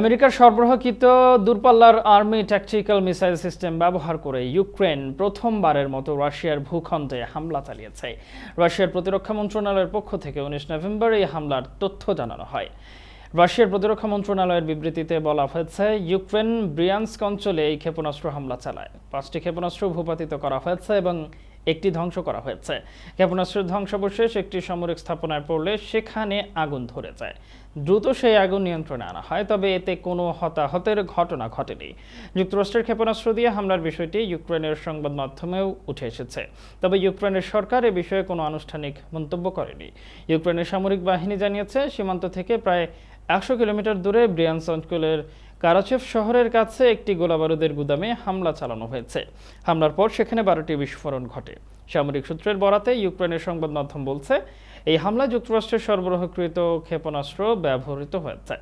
আমেরিকার সরবরাহকৃত দূরপাল্লার army tactical missile system ব্যবহার করে ইউক্রেন প্রথমবারের মতো রাশিয়ার ভূখণ্ডে হামলা চালিয়েছে। রাশিয়ার প্রতিরক্ষা মন্ত্রণালয়ের পক্ষ থেকে উনিশ নভেম্বর এই হামলার তথ্য জানানো হয়। রাশিয়ার প্রতিরক্ষা মন্ত্রণালয়ের বিবৃতিতে বলা হয়েছে, ইউক্রেন ব্রিয়ান্স্ক অঞ্চলে এই ক্ষেপণাস্ত্র হামলা চালায়। পাঁচটি ক্ষেপণাস্ত্র ভূপাতিত করা হয়েছে এবং একটি ধ্বংস করা হয়েছে। ক্ষেপণাস্ত্রের ধ্বংসাবশেষ একটি সামরিক স্থাপনায় পড়লে সেখানে আগুন ধরে যায়। দ্রুত সেই আগুন নিয়ন্ত্রণে আনা হয়, তবে এতে কোনো হতাহতের ঘটনা ঘটেনি। যুক্তরাষ্ট্রের ক্ষেপণাস্ত্র দিয়ে হামলার বিষয়টি ইউক্রেনের সংবাদ মাধ্যমেও উঠে এসেছে। তবে ইউক্রেনের সরকার এ বিষয়ে কোনো আনুষ্ঠানিক মন্তব্য করেনি। ইউক্রেনের সামরিক বাহিনী জানিয়েছে, সীমান্ত থেকে প্রায় একশো কিলোমিটার দূরে ব্রিয়ান্স অঞ্চলের কারাচেভ শহরের কাছে একটি গোলাবারুদের গুদামে হামলা চালানো হয়েছে। হামলার পর সেখানে বারোটি বিস্ফোরণ ঘটে। সামরিক সূত্রের বরাতে ইউক্রেনের সংবাদ মাধ্যম বলছে, এই হামলা যুক্তরাষ্ট্রের সরবরাহকৃত ক্ষেপণাস্ত্র ব্যবহৃত হয়েছে।